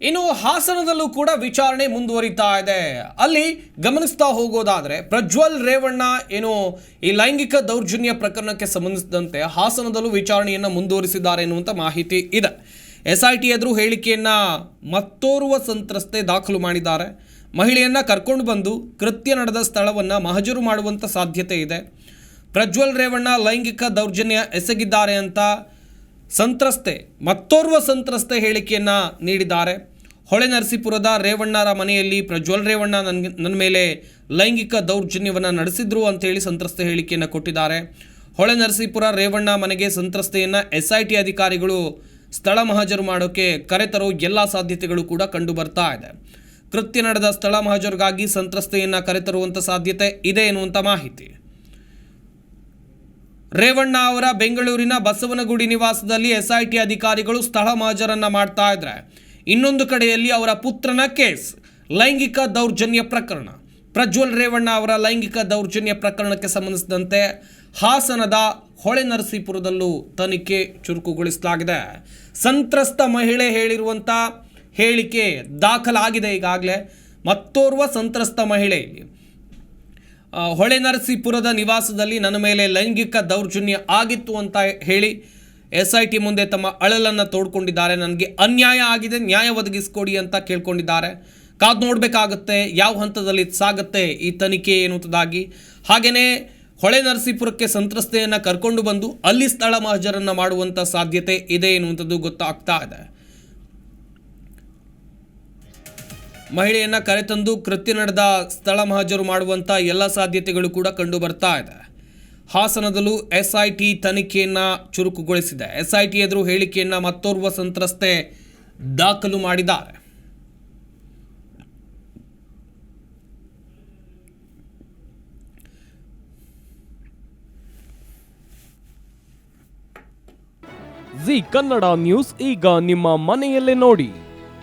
ಇನ್ನು ಹಾಸನದಲ್ಲೂ ಕೂಡ ವಿಚಾರಣೆ ಮುಂದುವರಿತಾ ಇದೆ. ಅಲ್ಲಿ ಗಮನಿಸ್ತಾ ಹೋಗೋದಾದರೆ ಪ್ರಜ್ವಲ್ ರೇವಣ್ಣ ಏನು ಈ ಲೈಂಗಿಕ ದೌರ್ಜನ್ಯ ಪ್ರಕರಣಕ್ಕೆ ಸಂಬಂಧಿಸಿದಂತೆ ಹಾಸನದಲ್ಲೂ ವಿಚಾರಣೆಯನ್ನು ಮುಂದುವರಿಸಿದ್ದಾರೆ ಎನ್ನುವಂಥ ಮಾಹಿತಿ ಇದೆ. ಎಸ್ ಐ ಟಿ ಎದುರು ಹೇಳಿಕೆಯನ್ನ ಮತ್ತೋರ್ವ ಸಂತ್ರಸ್ತೆ ದಾಖಲು ಮಾಡಿದ್ದಾರೆ. ಮಹಿಳೆಯನ್ನು ಕರ್ಕೊಂಡು ಬಂದು ಕೃತ್ಯ ನಡೆದ ಸ್ಥಳವನ್ನ ಮಹಜರು ಮಾಡುವಂಥ ಸಾಧ್ಯತೆ ಇದೆ. ಪ್ರಜ್ವಲ್ ರೇವಣ್ಣ ಲೈಂಗಿಕ ದೌರ್ಜನ್ಯ ಎಸಗಿದ್ದಾರೆ ಅಂತ ಸಂತ್ರಸ್ತೆ, ಮತ್ತೋರ್ವ ಸಂತ್ರಸ್ತೆ ಹೇಳಿಕೆಯನ್ನು ನೀಡಿದ್ದಾರೆ. ಹೊಳೆ ನರಸೀಪುರದ ರೇವಣ್ಣರ ಮನೆಯಲ್ಲಿ ಪ್ರಜ್ವಲ್ ರೇವಣ್ಣ ನನ್ನ ಮೇಲೆ ಲೈಂಗಿಕ ದೌರ್ಜನ್ಯವನ್ನು ನಡೆಸಿದ್ರು ಅಂತೇಳಿ ಸಂತ್ರಸ್ತೆ ಹೇಳಿಕೆಯನ್ನು ಕೊಟ್ಟಿದ್ದಾರೆ. ಹೊಳೆ ನರಸೀಪುರ ರೇವಣ್ಣ ಮನೆಗೆ ಸಂತ್ರಸ್ತೆಯನ್ನು ಎಸ್ ಐ ಟಿ ಅಧಿಕಾರಿಗಳು ಸ್ಥಳ ಮಹಜರು ಮಾಡೋಕ್ಕೆ ಕರೆತರೋ ಎಲ್ಲ ಸಾಧ್ಯತೆಗಳು ಕೂಡ ಕಂಡು ಬರ್ತಾ ಇದೆ. ಕೃತ್ಯ ನಡೆದ ಸ್ಥಳ ಮಹಾಜರಿಗಾಗಿ ಸಂತ್ರಸ್ತೆಯನ್ನು ಕರೆತರುವಂಥ ಸಾಧ್ಯತೆ ಇದೆ ಎನ್ನುವಂಥ ಮಾಹಿತಿ. ರೇವಣ್ಣ ಅವರ ಬೆಂಗಳೂರಿನ ಬಸವನಗುಡಿ ನಿವಾಸದಲ್ಲಿ ಎಸ್ಐಟಿ ಅಧಿಕಾರಿಗಳು ಸ್ಥಳ ಮಾಜರನ್ನ ಮಾಡ್ತಾ ಇದ್ರೆ. ಇನ್ನೊಂದು ಕಡೆಯಲ್ಲಿ ಅವರ ಪುತ್ರನ ಕೇಸ್, ಲೈಂಗಿಕ ದೌರ್ಜನ್ಯ ಪ್ರಕರಣ. ಪ್ರಜ್ವಲ್ ರೇವಣ್ಣ ಅವರ ಲೈಂಗಿಕ ದೌರ್ಜನ್ಯ ಪ್ರಕರಣಕ್ಕೆ ಸಂಬಂಧಿಸಿದಂತೆ ಹಾಸನದ ಹೊಳೆ ನರಸೀಪುರದಲ್ಲೂ ತನಿಖೆ ಚುರುಕುಗೊಳಿಸಲಾಗಿದೆ. ಸಂತ್ರಸ್ತ ಮಹಿಳೆ ಹೇಳಿರುವಂಥ ಹೇಳಿಕೆ ದಾಖಲಾಗಿದೆ ಈಗಾಗಲೇ. ಮತ್ತೋರ್ವ ಸಂತ್ರಸ್ತ ಮಹಿಳೆ ಇಲ್ಲಿ ಆ, ಹೊಳೆ ನರಸೀಪುರದ ನಿವಾಸದಲ್ಲಿ ನನ್ನ ಮೇಲೆ ಲೈಂಗಿಕ ದೌರ್ಜನ್ಯ ಆಗಿತ್ತು ಅಂತ ಹೇಳಿ ಎಸ್ ಐ ಟಿ ಮುಂದೆ ತಮ್ಮ ಅಳಲನ್ನು ತೋಡ್ಕೊಂಡಿದ್ದಾರೆ. ನನಗೆ ಅನ್ಯಾಯ ಆಗಿದೆ ನ್ಯಾಯ ಒದಗಿಸ್ಕೊಡಿ ಅಂತ ಕೇಳ್ಕೊಂಡಿದ್ದಾರೆ. ಕಾದು ನೋಡಬೇಕಾಗುತ್ತೆ ಯಾವ ಹಂತದಲ್ಲಿ ಸಾಗುತ್ತೆ ಈ ತನಿಖೆ ಎನ್ನುವುದಾಗಿ. ಹಾಗೆಯೇ ಹೊಳೆ ನರಸೀಪುರಕ್ಕೆ ಸಂತ್ರಸ್ತೆಯನ್ನು ಕರ್ಕೊಂಡು ಬಂದು ಅಲ್ಲಿ ಸ್ಥಳ ಮಹಜರನ್ನು ಮಾಡುವಂಥ ಸಾಧ್ಯತೆ ಇದೆ ಎನ್ನುವಂಥದ್ದು ಗೊತ್ತಾಗ್ತಾ ಇದೆ. ಮಹಿಳೆಯನ್ನ ಕರೆತಂದು ಕೃತ್ಯ ನಡೆದ ಸ್ಥಳ ಮಹಜರು ಮಾಡುವಂಥ ಎಲ್ಲ ಸಾಧ್ಯತೆಗಳು ಕೂಡ ಕಂಡು ಬರ್ತಾ ಇದೆ. ಹಾಸನದಲ್ಲೂ ಎಸ್ಐಟಿ ತನಿಖೆಯನ್ನ ಚುರುಕುಗೊಳಿಸಿದೆ. ಎಸ್ಐಟಿ ಎದುರು ಹೇಳಿಕೆಯನ್ನ ಮತ್ತೋರ್ವ ಸಂತ್ರಸ್ತೆ ದಾಖಲು ಮಾಡಿದ್ದಾರೆ. ಜಿ ಕನ್ನಡ ನ್ಯೂಸ್ ಈಗ ನಿಮ್ಮ ಮನೆಯಲ್ಲೇ ನೋಡಿ.